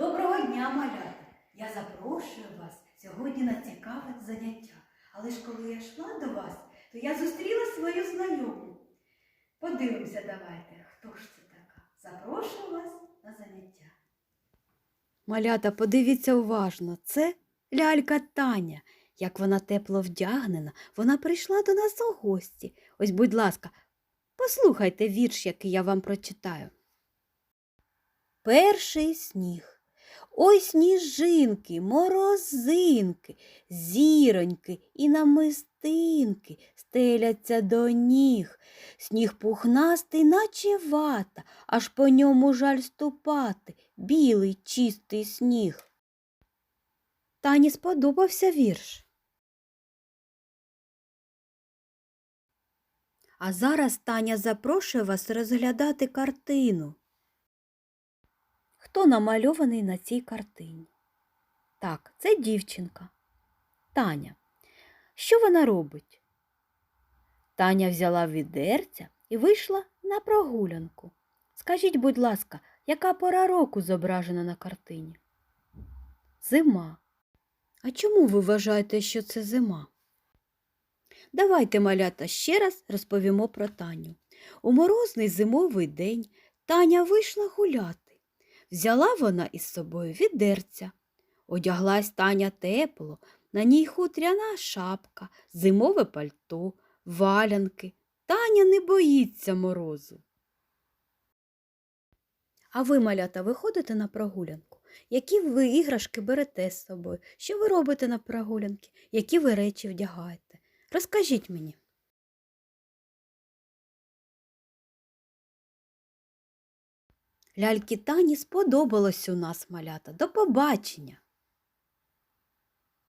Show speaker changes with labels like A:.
A: Доброго дня, малята! Я запрошую вас сьогодні на цікаве заняття. Але ж коли я йшла до вас, то я зустріла свою знайому. Подивимося давайте, хто ж це така. Запрошую вас на заняття. Малята, подивіться уважно, це лялька Таня. Як вона тепло вдягнена, вона прийшла до нас у гості. Ось, будь ласка, послухайте вірш, який я вам прочитаю. Перший сніг. Ой сніжинки, морозинки, зіроньки і намистинки стеляться до ніг. Сніг пухнастий, наче вата, аж по ньому жаль ступати, білий чистий сніг. Тані сподобався вірш. А зараз Таня запрошує вас розглядати картину. Хто намальований на цій картині? Так, це дівчинка. Таня. Що вона робить? Таня взяла відерця і вийшла на прогулянку. Скажіть, будь ласка, яка пора року зображена на картині? Зима. А чому ви вважаєте, що це зима? Давайте, малята, ще раз розповімо про Таню. У морозний зимовий день Таня вийшла гуляти. Взяла вона із собою відерця. Одяглась Таня тепло, на ній хутряна шапка, зимове пальто, валянки. Таня не боїться морозу. А ви, малята, виходите на прогулянку? Які ви іграшки берете з собою? Що ви робите на прогулянки? Які ви речі вдягаєте? Розкажіть мені. Ляльки Тані сподобалось у нас малята. До побачення!